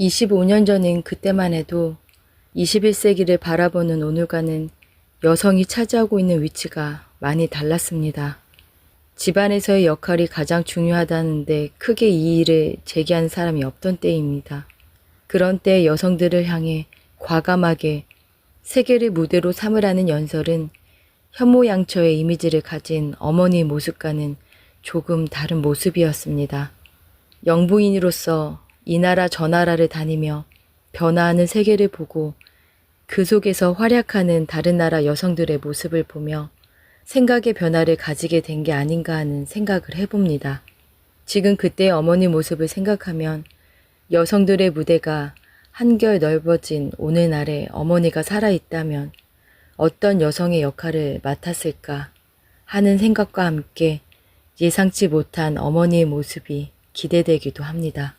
25년 전인 그때만 해도 21세기를 바라보는 오늘과는 여성이 차지하고 있는 위치가 많이 달랐습니다. 집안에서의 역할이 가장 중요하다는데 크게 이의를 제기한 사람이 없던 때입니다. 그런 때 여성들을 향해 과감하게 세계를 무대로 삼으라는 연설은 현모양처의 이미지를 가진 어머니의 모습과는 조금 다른 모습이었습니다. 영부인으로서 이 나라 저 나라를 다니며 변화하는 세계를 보고 그 속에서 활약하는 다른 나라 여성들의 모습을 보며 생각의 변화를 가지게 된 게 아닌가 하는 생각을 해봅니다. 지금 그때의 어머니 모습을 생각하면 여성들의 무대가 한결 넓어진 오늘날에 어머니가 살아있다면 어떤 여성의 역할을 맡았을까 하는 생각과 함께 예상치 못한 어머니의 모습이 기대되기도 합니다.